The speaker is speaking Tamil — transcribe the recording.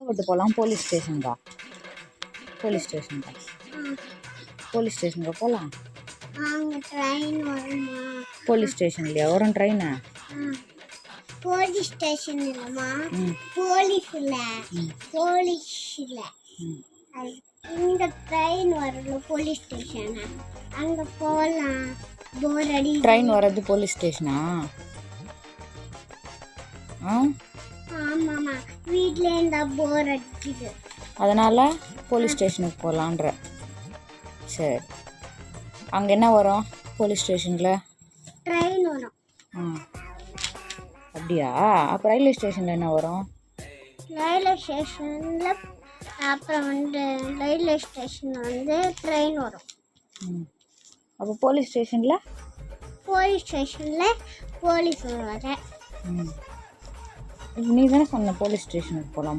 விட்டு போகலாம் போலீஸ் ஸ்டேஷனுக்கா போலீஸ் ஸ்டேஷனுக்கா போலீஸ் ஸ்டேஷனுக்கு போகலாம் அங்கே ட்ரெயின் வருமா? போலீஸ் ஸ்டேஷன்லையா வரும் ட்ரெயினு போலீஸ் ஸ்டேஷன் இல்லைம்மா. போலீஸ் இல்லை. போலீஸ் இல்லை. இங்கே ட்ரெயின் வரல போலீஸ் ஸ்டேஷனு. அங்கே போகலாம் போர் அடி ட்ரெயின் வர்றது போலீஸ் ஸ்டேஷனா? ஆ? வீட்டில் இருந்தால் போர் அடிக்குது. அதனால் போலீஸ் ஸ்டேஷனுக்கு போகலான்ற சரி. அங்கே என்ன வரும் போலீஸ் ஸ்டேஷனில் ட்ரெயின் வரும். ஆ. அப்படியா? அப்போ ரயில்வே ஸ்டேஷனில் என்ன வரும்? ரயில்வே ஸ்டேஷனில் அப்புறம் வந்து ரயில்வே ஸ்டேஷன் வந்து ட்ரெயின் வரும். ம். அப்போ போலீஸ் ஸ்டேஷனில் போலீஸ் ஸ்டேஷனில் போலீஸ் வர ம். நீ தானே சொன்ன போலீஸ் ஸ்டேஷனுக்கு போகலாம்